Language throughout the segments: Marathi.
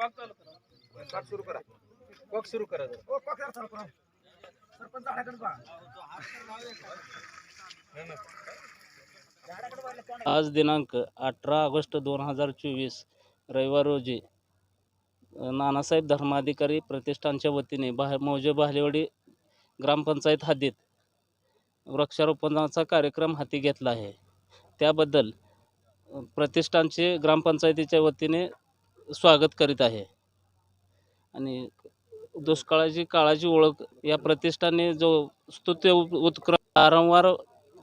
तो करू. हे करू. सर खाली बेसला खाली आज दिनांक अठरा ऑगस्ट दोन हजार चोवीस रविवार रोजी नानासाहेब धर्माधिकारी प्रतिष्ठानच्या वतीने बाहे मौजे बालेवाडी ग्रामपंचायत हद्दीत वृक्षारोपणाचा कार्यक्रम हाती घेतला आहे. त्याबद्दल प्रतिष्ठानचे ग्रामपंचायतीच्या वतीने स्वागत करीत आहे. आणि दुष्काळाची काळाची ओळख या प्रतिष्ठाने जो स्तुत्य उत- उत्क्रम वारंवार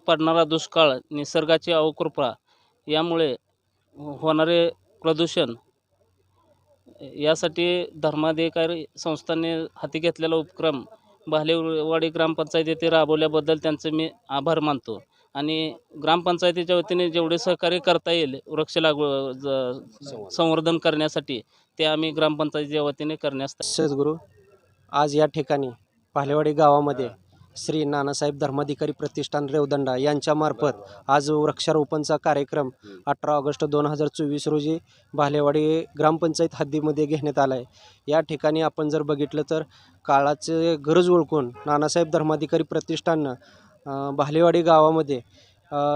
पडणारा दुष्काळ निसर्गाची अवकृपा यामुळे होणारे प्रदूषण यासाठी धर्माधिकारी संस्थांनी हाती घेतलेला उपक्रम भालेवाडी ग्रामपंचायत येथे राबवल्याबद्दल त्यांचे मी आभार मानतो. आणि ग्रामपंचायतीच्या वतीने जेवढे सहकार्य करता येईल वृक्ष लागवड संवर्धन. करण्यासाठी ते आम्ही ग्रामपंचायतीच्या वतीने करण्यास सद्गुरू आज या ठिकाणी भालेवाडी गावामध्ये श्री नानासाहेब धर्माधिकारी प्रतिष्ठान रेवदंडा यांच्यामार्फत आज वृक्षारोपणचा कार्यक्रम अठरा ऑगस्ट दोन हजार चोवीस रोजी भालेवाडी ग्रामपंचायत हद्दीमध्ये घेण्यात आला आहे या ठिकाणी आपण जर बघितलं तर काळाचे गरज ओळखून नानासाहेब धर्माधिकारी प्रतिष्ठाननं भालेवाडी गावामध्ये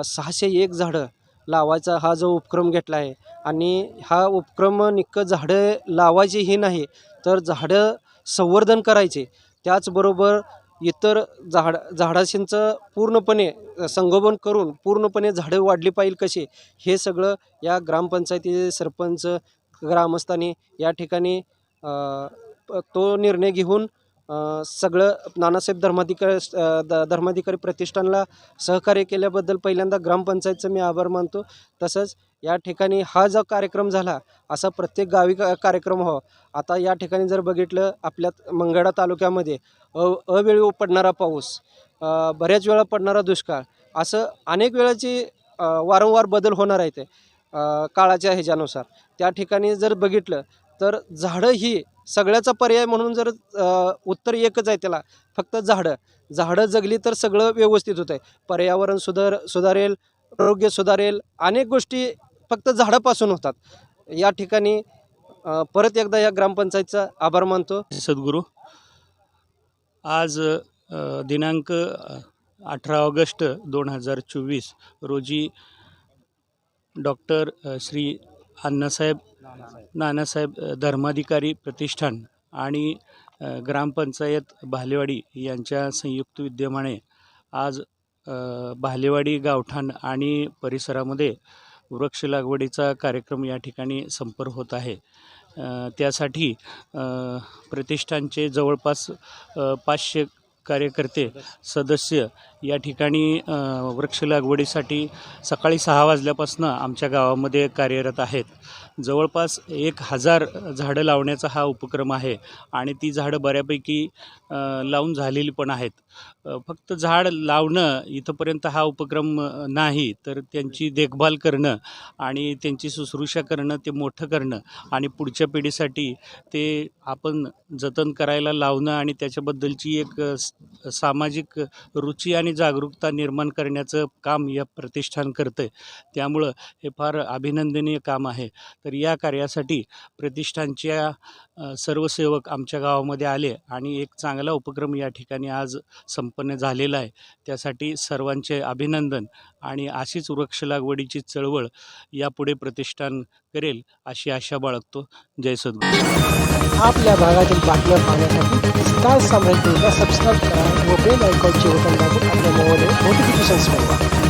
सहाशे एक झाडं लावायचा हा जो उपक्रम घेतला आहे. आणि हा उपक्रम निक्क झाडं लावायची ही नाही तर झाडं संवर्धन करायचे. त्याचबरोबर इतर झाड झाडाशींचं पूर्णपणे संगोपन करून पूर्णपणे झाडं वाढली पाहिजे कशी हे सगळं या ग्रामपंचायतीचे सरपंच ग्रामस्थांनी या ठिकाणी प- तो निर्णय घेऊन सगळं नानासाहेब धर्माधिकारी द धर्माधिकारी प्रतिष्ठानला सहकार्य केल्याबद्दल पहिल्यांदा ग्रामपंचायतचं मी आभार मानतो. तसंच या ठिकाणी हा जो कार्यक्रम झाला असा प्रत्येक गावी का- कार्यक्रम व्हावा आता या ठिकाणी जर बघितलं आपल्या मंगळा तालुक्यामध्ये अ अवेळी पडणारा पाऊस बऱ्याच वेळा पडणारा दुष्काळ असं अनेक वेळाची वारंवार बदल होणार आहे ते काळाच्या ह्याच्यानुसार. त्या ठिकाणी जर बघितलं तर झाडं ही सगळ्याचा पर्याय म्हणून जर उत्तर एकच आहे त्याला फक्त झाडं. झाडं जगली तर सगळं व्यवस्थित होतं आहे पर्यावरण सुधार सुधारेल आरोग्य सुधारेल अनेक गोष्टी फक्त झाडापासून होतात. या ठिकाणी परत एकदा या ग्रामपंचायतचा आभार मानतो. सद्गुरू आज दिनांक अठरा ऑगस्ट दोन हजार चोवीस रोजी डॉक्टर श्री अण्णासाहेब नानासाहेब धर्माधिकारी प्रतिष्ठान आणि ग्रामपंचायत भालेवाडी यांच्या संयुक्त विद्यमाने आज भालेवाडी गावठाण आणि परिसरामध्ये वृक्ष लागवडीचा कार्यक्रम या ठिकाणी संपर्क होत आहे. त्यासाठी प्रतिष्ठानचे जवळपास पाचशे कार्यकर्ते सदस्य या ठिकाणी वृक्ष लागवडीसाठी सकाळी सहा वाजल्यापासून आमच्या गावामध्ये कार्यरत आहेत. जवळपास एक हजार झाडं लावण्याचा हा उपक्रम आहे आणि ती झाडं बऱ्यापैकी लावून झालेली पण आहेत. फक्त झाड लावणं इथंपर्यंत हा उपक्रम नाही तर त्यांची देखभाल करणं आणि त्यांची शुश्रूषा करणं ते मोठं करणं आणि पुढच्या पिढीसाठी ते आपण जतन करायला लावणं आणि त्याच्याबद्दलची एक सामाजिक रुची आणि आणि जागरूकता निर्माण करण्याचं काम या प्रतिष्ठान करतं आहे त्यामुळं हे फार अभिनंदनीय काम आहे. तर या कार्यासाठी प्रतिष्ठानच्या सर्व सेवक आमच्या गावामध्ये आले आणि एक चांगला उपक्रम या ठिकाणी आज संपन्न झालेला आहे. त्यासाठी सर्वांचे अभिनंदन. आणि अशीच वृक्ष लागवडीची चळवळ यापुढे प्रतिष्ठान करेल अशी आशा बाळगतो. जय सद्गुरू. आपल्या भागातील बातम्या पाहण्यासाठी स्टार साम्राज्य सबस्क्राईब करा व बेल आयकॉनचे बटन दाबून आपल्या मोबाईलवर नोटिफिकेशन्स मिळवा